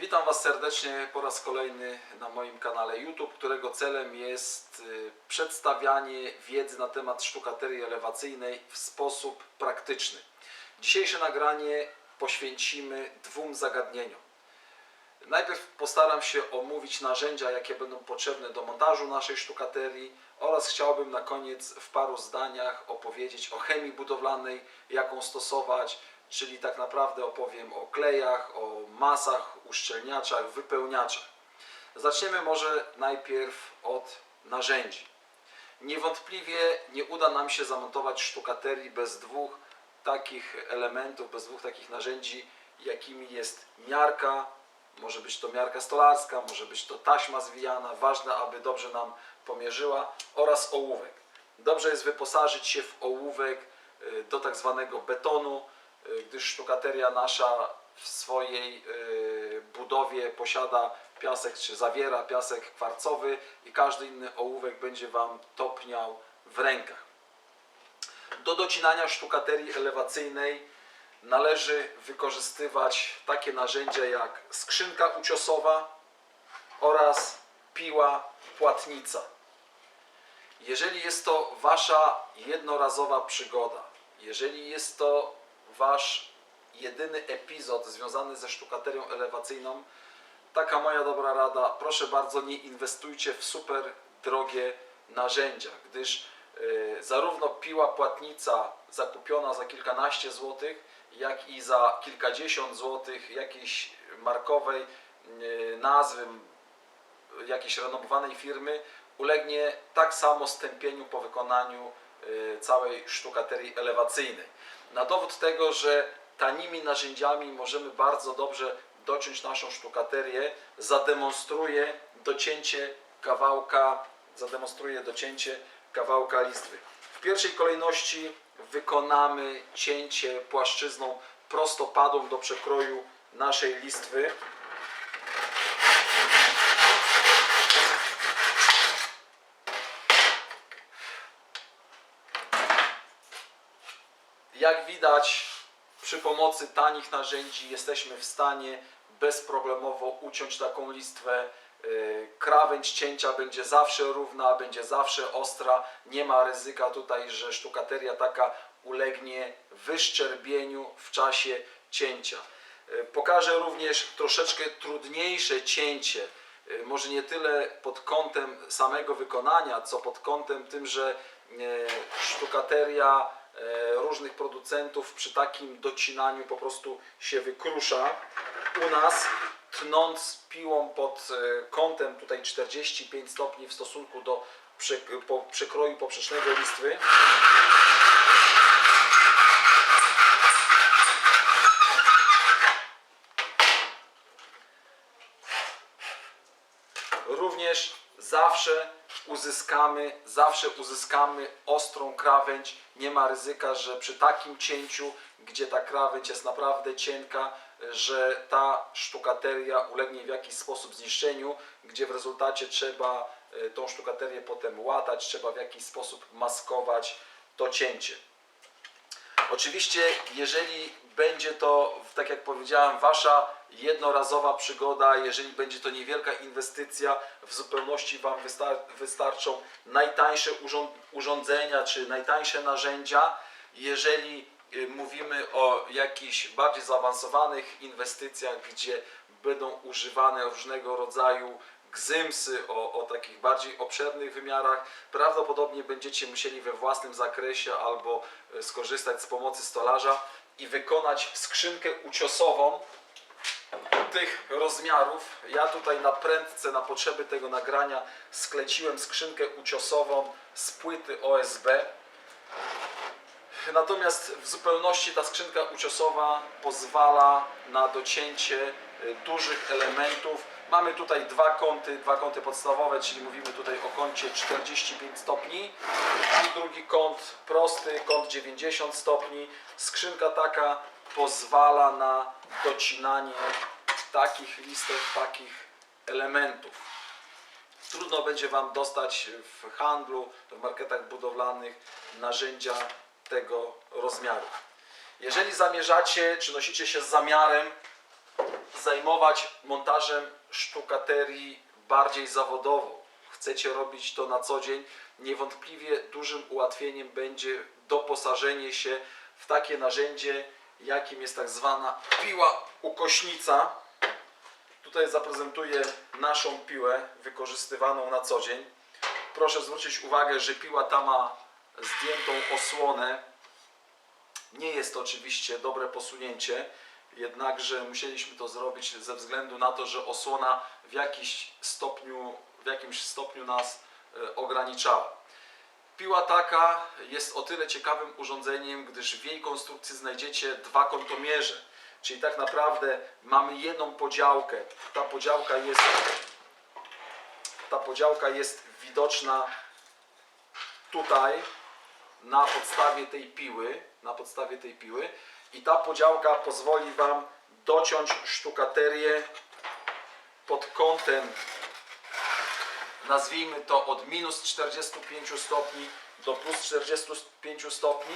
Witam Was serdecznie po raz kolejny na moim kanale YouTube, którego celem jest y, przedstawianie wiedzy na temat sztukaterii elewacyjnej w sposób praktyczny. Dzisiejsze nagranie poświęcimy dwóm zagadnieniom. Najpierw postaram się omówić narzędzia, jakie będą potrzebne do montażu naszej sztukaterii oraz chciałbym na koniec w paru zdaniach opowiedzieć o chemii budowlanej, jaką stosować, czyli tak naprawdę opowiem o klejach, o masach, uszczelniaczach, wypełniaczach. Zaczniemy może najpierw od narzędzi. Niewątpliwie nie uda nam się zamontować sztukaterii bez dwóch takich elementów, bez dwóch takich narzędzi, jakimi jest miarka, może być to miarka stolarska, może być to taśma zwijana, ważne, aby dobrze nam pomierzyła, oraz ołówek. Dobrze jest wyposażyć się w ołówek y, do tak zwanego betonu, gdyż sztukateria nasza w swojej y, budowie posiada piasek, czy zawiera piasek kwarcowy i każdy inny ołówek będzie Wam topniał w rękach. Do docinania sztukaterii elewacyjnej należy wykorzystywać takie narzędzia jak skrzynka uciosowa oraz piła płatnica. Jeżeli jest to Wasza jednorazowa przygoda, jeżeli jest to Wasz jedyny epizod związany ze sztukaterią elewacyjną, taka moja dobra rada, proszę bardzo nie inwestujcie w super drogie narzędzia, gdyż y, zarówno piła płatnica zakupiona za kilkanaście złotych, jak i za kilkadziesiąt złotych jakiejś markowej y, nazwy, jakiejś renomowanej firmy ulegnie tak samo stępieniu po wykonaniu y, całej sztukaterii elewacyjnej. Na dowód tego, że tanimi narzędziami możemy bardzo dobrze dociąć naszą sztukaterię, zademonstruję docięcie kawałka, zademonstruję docięcie kawałka listwy. W pierwszej kolejności wykonamy cięcie płaszczyzną prostopadłą do przekroju naszej listwy. Jak widać, przy pomocy tanich narzędzi jesteśmy w stanie bezproblemowo uciąć taką listwę. Yy, Krawędź cięcia będzie zawsze równa, będzie zawsze ostra. Nie ma ryzyka tutaj, że sztukateria taka ulegnie wyszczerbieniu w czasie cięcia. Yy, Pokażę również troszeczkę trudniejsze cięcie. Yy, Może nie tyle pod kątem samego wykonania, co pod kątem tym, że sztukateria różnych producentów przy takim docinaniu po prostu się wykrusza. U nas tnąc piłą pod e, kątem tutaj 45 stopni w stosunku do przekroju poprzecznego listwy. również zawsze uzyskamy, zawsze uzyskamy ostrą krawędź. Nie ma ryzyka, że przy takim cięciu, gdzie ta krawędź jest naprawdę cienka, że ta sztukateria ulegnie w jakiś sposób zniszczeniu, gdzie w rezultacie trzeba e, tą sztukaterię potem łatać, trzeba w jakiś sposób maskować to cięcie. Oczywiście, jeżeli będzie to, tak jak powiedziałem, wasza jednorazowa przygoda, jeżeli będzie to niewielka inwestycja, w zupełności Wam wystar- wystarczą najtańsze urząd- urządzenia czy najtańsze narzędzia. Jeżeli y, mówimy o jakichś bardziej zaawansowanych inwestycjach, gdzie będą używane różnego rodzaju gzymsy o, o takich bardziej obszernych wymiarach, prawdopodobnie będziecie musieli we własnym zakresie albo e, skorzystać z pomocy stolarza i wykonać skrzynkę uciosową tych rozmiarów. Ja tutaj na prędce, na potrzeby tego nagrania skleciłem skrzynkę uciosową z płyty OSB. Natomiast w zupełności ta skrzynka uciosowa pozwala na docięcie y, dużych elementów. Mamy tutaj dwa kąty, dwa kąty podstawowe, czyli mówimy tutaj o kącie 45 stopni i drugi kąt prosty, kąt 90 stopni. Skrzynka taka pozwala na docinanie takich listew, takich elementów. Trudno będzie Wam dostać w handlu, w marketach budowlanych narzędzia tego rozmiaru. Jeżeli zamierzacie, czy nosicie się z zamiarem zajmować montażem sztukaterii bardziej zawodowo, chcecie robić to na co dzień, niewątpliwie dużym ułatwieniem będzie doposażenie się w takie narzędzie, jakim jest tak zwana piła ukośnica. Tutaj zaprezentuję naszą piłę wykorzystywaną na co dzień. Proszę zwrócić uwagę, że piła ta ma zdjętą osłonę. Nie jest to oczywiście dobre posunięcie, jednakże musieliśmy to zrobić ze względu na to, że osłona w, jakiś stopniu, w jakimś stopniu nas e, ograniczała. Piła taka jest o tyle ciekawym urządzeniem, gdyż w jej konstrukcji znajdziecie dwa kątomierze. Czyli tak naprawdę mamy jedną podziałkę. Ta podziałka jest, ta podziałka jest widoczna tutaj na podstawie tej piły, na podstawie tej piły i ta podziałka pozwoli Wam dociąć sztukaterię pod kątem nazwijmy to od minus 45 stopni do plus 45 stopni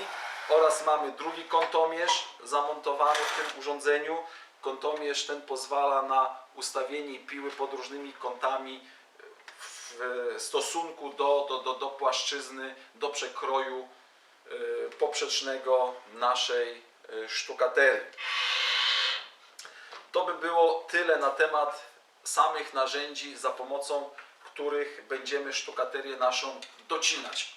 oraz mamy drugi kątomierz zamontowany w tym urządzeniu. Kątomierz ten pozwala na ustawienie piły pod różnymi kątami w stosunku do, do, do, do płaszczyzny, do przekroju y, poprzecznego naszej sztukaterii. To by było tyle na temat samych narzędzi, za pomocą których będziemy sztukaterię naszą docinać.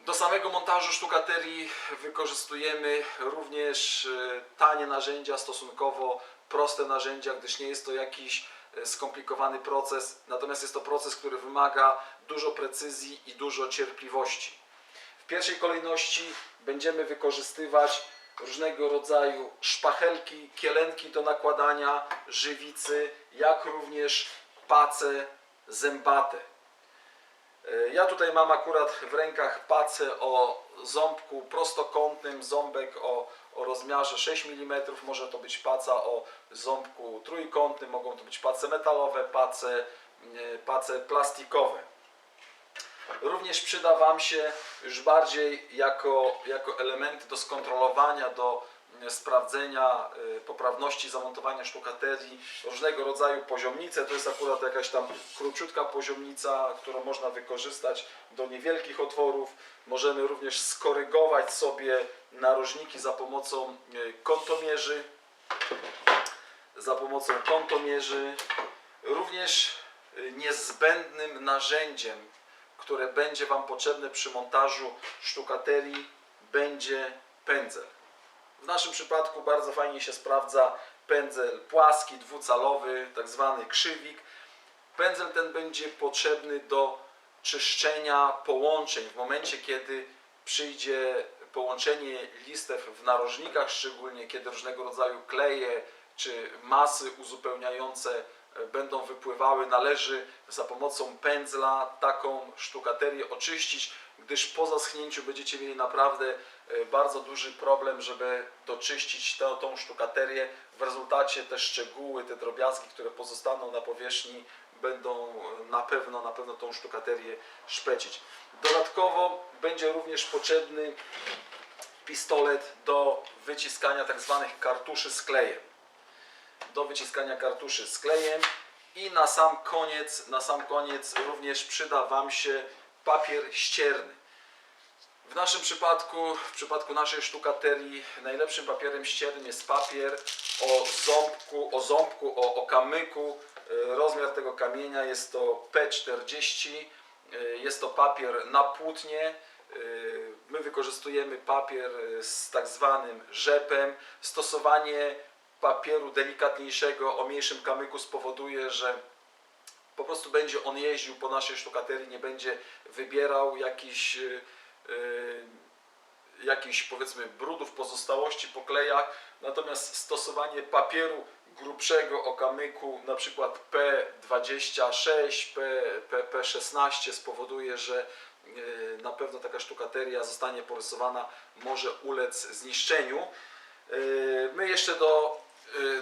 Do samego montażu sztukaterii wykorzystujemy również e, tanie narzędzia, stosunkowo proste narzędzia, gdyż nie jest to jakiś e, skomplikowany proces, natomiast jest to proces, który wymaga dużo precyzji i dużo cierpliwości. W pierwszej kolejności będziemy wykorzystywać różnego rodzaju szpachelki, kielenki do nakładania, żywicy, jak również pace zębate. E, Ja tutaj mam akurat w rękach pacę o ząbku prostokątnym, ząbek o, o rozmiarze 6 mm, może to być paca o ząbku trójkątnym, mogą to być pace metalowe, pace, pace plastikowe. Również przyda Wam się już bardziej jako, jako element do skontrolowania, do sprawdzenia y, poprawności zamontowania sztukaterii różnego rodzaju poziomnice. To jest akurat jakaś tam króciutka poziomnica, którą można wykorzystać do niewielkich otworów. Możemy również skorygować sobie narożniki za pomocą y, kątomierzy. Za pomocą kątomierzy. Również y, niezbędnym narzędziem które będzie Wam potrzebne przy montażu sztukaterii, będzie pędzel. W naszym przypadku bardzo fajnie się sprawdza pędzel płaski, dwucalowy, tak zwany krzywik. Pędzel ten będzie potrzebny do czyszczenia połączeń w momencie, kiedy przyjdzie połączenie listew w narożnikach, szczególnie kiedy różnego rodzaju kleje czy masy uzupełniające będą wypływały, należy za pomocą pędzla taką sztukaterię oczyścić, gdyż po zaschnięciu będziecie mieli naprawdę e, bardzo duży problem, żeby doczyścić tę, tą sztukaterię. W rezultacie te szczegóły, te drobiazgi, które pozostaną na powierzchni, będą e, na pewno, na pewno tą sztukaterię szpecić. Dodatkowo będzie również potrzebny pistolet do wyciskania tak zwanych kartuszy z klejem do wyciskania kartuszy z klejem i na sam koniec, na sam koniec również przyda Wam się papier ścierny. W naszym przypadku, w przypadku naszej sztukaterii, najlepszym papierem ściernym jest papier o ząbku, o, ząbku, o, o kamyku. E, Rozmiar tego kamienia jest to P40. E, Jest to papier na płótnie. E, My wykorzystujemy papier z tak zwanym rzepem. Stosowanie papieru delikatniejszego o mniejszym kamyku spowoduje, że po prostu będzie on jeździł po naszej sztukaterii, nie będzie wybierał jakichś, yy, jakichś powiedzmy brudów, pozostałości po klejach, natomiast stosowanie papieru grubszego o kamyku, na przykład P26, P, P, P16 spowoduje, że yy, na pewno taka sztukateria zostanie porysowana, może ulec zniszczeniu. Yy, My jeszcze do,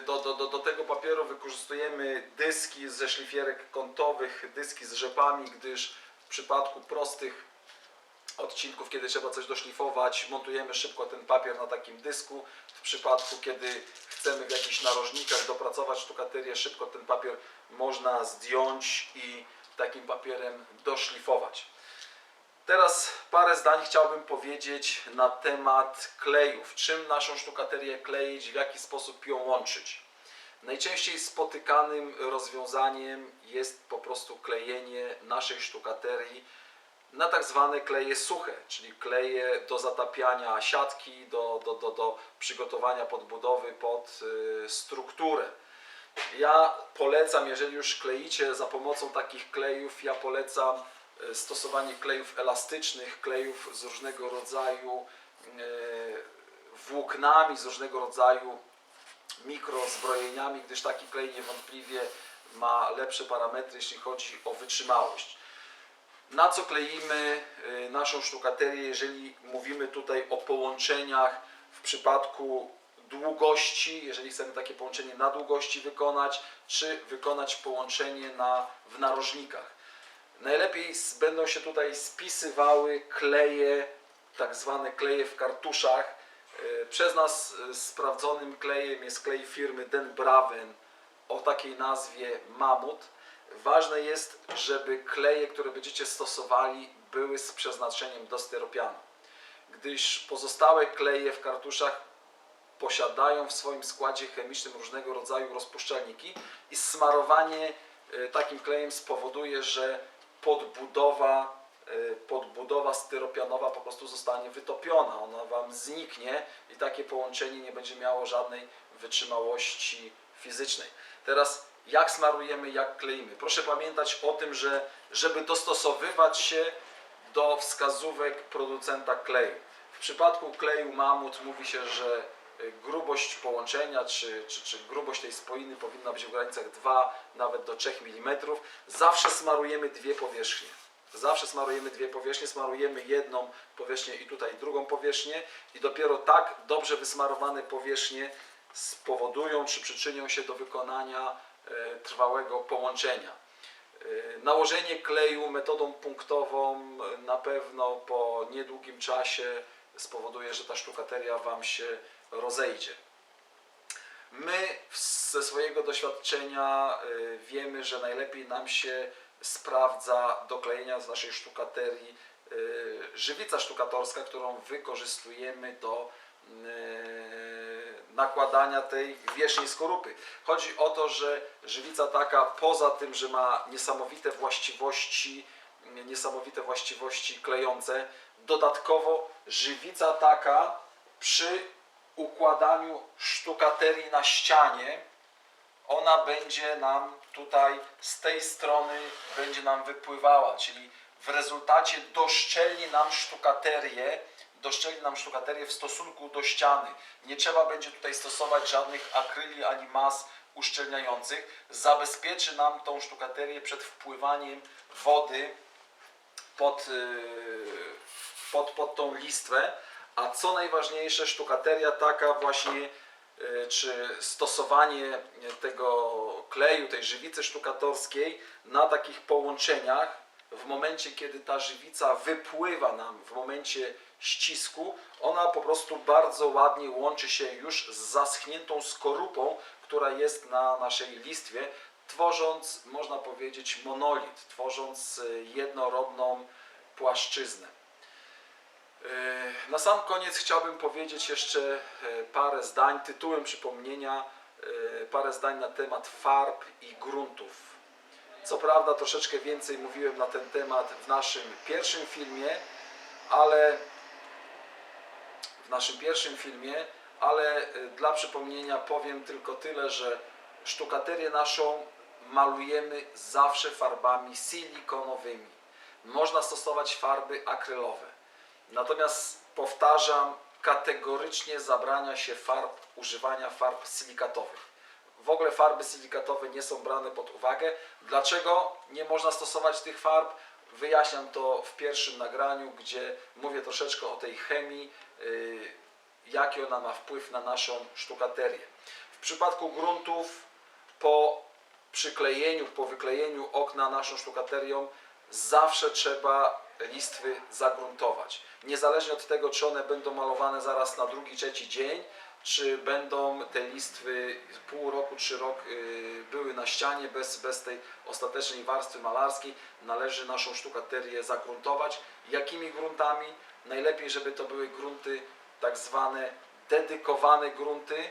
do, do, do, do tego papieru wykorzystujemy dyski ze szlifierek kątowych, dyski z rzepami, gdyż w przypadku prostych odcinków, kiedy trzeba coś doszlifować, montujemy szybko ten papier na takim dysku. W przypadku, kiedy chcemy w jakichś narożnikach dopracować sztukaterię, szybko ten papier można zdjąć i takim papierem doszlifować. Teraz parę zdań chciałbym powiedzieć na temat klejów. Czym naszą sztukaterię kleić, w jaki sposób ją łączyć. Najczęściej spotykanym rozwiązaniem jest po prostu klejenie naszej sztukaterii na tak zwane kleje suche, czyli kleje do zatapiania siatki, do, do, do, do przygotowania podbudowy pod y, strukturę. Ja polecam, jeżeli już kleicie za pomocą takich klejów, ja polecam stosowanie klejów elastycznych, klejów z różnego rodzaju y, włóknami, z różnego rodzaju mikrozbrojeniami, gdyż taki klej niewątpliwie ma lepsze parametry, jeśli chodzi o wytrzymałość. Na co kleimy y, naszą sztukaterię, jeżeli mówimy tutaj o połączeniach w przypadku długości, jeżeli chcemy takie połączenie na długości wykonać, czy wykonać połączenie na, w narożnikach. Najlepiej będą się tutaj spisywały kleje, tak zwane kleje w kartuszach. Y, Przez nas y, sprawdzonym klejem jest klej firmy Den Braven o takiej nazwie Mamut. Ważne jest, żeby kleje, które będziecie stosowali, były z przeznaczeniem do styropianu, gdyż pozostałe kleje w kartuszach posiadają w swoim składzie chemicznym różnego rodzaju rozpuszczalniki i smarowanie y, takim klejem spowoduje, że podbudowa, y, podbudowa styropianowa po prostu zostanie wytopiona. Ona Wam zniknie i takie połączenie nie będzie miało żadnej wytrzymałości fizycznej. Teraz jak smarujemy, jak kleimy? Proszę pamiętać o tym, że żeby dostosowywać się do wskazówek producenta kleju. W przypadku kleju Mamut mówi się, że grubość połączenia czy, czy, czy grubość tej spoiny powinna być w granicach 2 nawet do 3 mm. Zawsze smarujemy dwie powierzchnie. Zawsze smarujemy dwie powierzchnie, smarujemy jedną powierzchnię i tutaj drugą powierzchnię i dopiero tak dobrze wysmarowane powierzchnie spowodują czy przyczynią się do wykonania e, trwałego połączenia. E, Nałożenie kleju metodą punktową e, na pewno po niedługim czasie spowoduje, że ta sztukateria Wam się rozejdzie. My ze swojego doświadczenia y, wiemy, że najlepiej nam się sprawdza do klejenia z naszej sztukaterii y, żywica sztukatorska, którą wykorzystujemy do y, nakładania tej wierzchniej skorupy. Chodzi o to, że żywica taka poza tym, że ma niesamowite właściwości, niesamowite właściwości klejące, dodatkowo żywica taka przy układaniu sztukaterii na ścianie, ona będzie nam tutaj z tej strony będzie nam wypływała, czyli w rezultacie doszczelni nam sztukaterię, doszczelni nam sztukaterię w stosunku do ściany. Nie trzeba będzie tutaj stosować żadnych akryli ani mas uszczelniających. Zabezpieczy nam tą sztukaterię przed wpływaniem wody pod, yy, pod, pod tą listwę. A co najważniejsze, sztukateria taka właśnie, yy, czy stosowanie tego kleju, tej żywicy sztukatorskiej na takich połączeniach, w momencie kiedy ta żywica wypływa nam, w momencie ścisku, ona po prostu bardzo ładnie łączy się już z zaschniętą skorupą, która jest na naszej listwie, tworząc, można powiedzieć, monolit, tworząc y, jednorodną płaszczyznę. Yy, Na sam koniec chciałbym powiedzieć jeszcze yy, parę zdań, tytułem przypomnienia, yy, parę zdań na temat farb i gruntów. Co prawda troszeczkę więcej mówiłem na ten temat w naszym pierwszym filmie, ale w naszym pierwszym filmie, ale dla przypomnienia powiem tylko tyle, że sztukaterię naszą malujemy zawsze farbami silikonowymi. Można stosować farby akrylowe. Natomiast powtarzam, kategorycznie zabrania się farb, używania farb silikatowych. W ogóle farby silikatowe nie są brane pod uwagę. Dlaczego nie można stosować tych farb? Wyjaśniam to w pierwszym nagraniu, gdzie mówię troszeczkę o tej chemii, yy, jaki ona ma wpływ na naszą sztukaterię. W przypadku gruntów po przyklejeniu, po wyklejeniu okna naszą sztukaterią zawsze trzeba listwy zagruntować. Niezależnie od tego, czy one będą malowane zaraz na drugi, trzeci dzień, czy będą te listwy pół roku, czy rok yy, były na ścianie bez, bez tej ostatecznej warstwy malarskiej, należy naszą sztukaterię zagruntować. Jakimi gruntami? Najlepiej, żeby to były grunty tak zwane dedykowane grunty,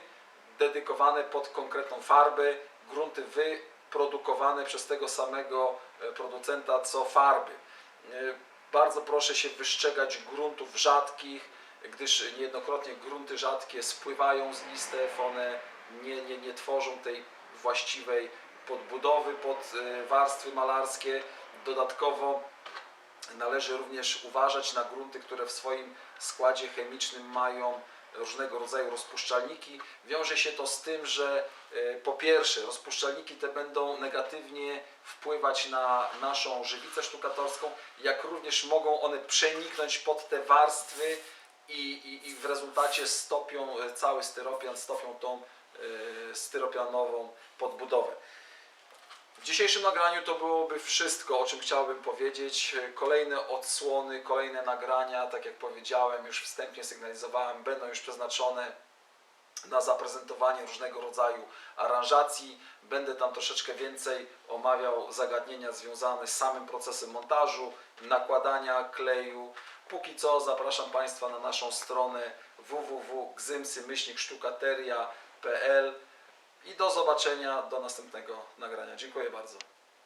dedykowane pod konkretną farbę, grunty wyprodukowane przez tego samego e, producenta co farby. Bardzo proszę się wystrzegać gruntów rzadkich, gdyż niejednokrotnie grunty rzadkie spływają z listew, one nie, nie, nie tworzą tej właściwej podbudowy pod e, warstwy malarskie. Dodatkowo należy również uważać na grunty, które w swoim składzie chemicznym mają różnego rodzaju rozpuszczalniki. Wiąże się to z tym, że e, po pierwsze rozpuszczalniki te będą negatywnie wpływać na naszą żywicę sztukatorską, jak również mogą one przeniknąć pod te warstwy i, i, i w rezultacie stopią e, cały styropian, stopią tą e, styropianową podbudowę. W dzisiejszym nagraniu to byłoby wszystko, o czym chciałbym powiedzieć. Kolejne odsłony, kolejne nagrania, tak jak powiedziałem, już wstępnie sygnalizowałem, będą już przeznaczone na zaprezentowanie różnego rodzaju aranżacji. Będę tam troszeczkę więcej omawiał zagadnienia związane z samym procesem montażu, nakładania kleju. Póki co zapraszam Państwa na naszą stronę www.gzymsy-sztukateria.pl i do zobaczenia do następnego nagrania. Dziękuję bardzo.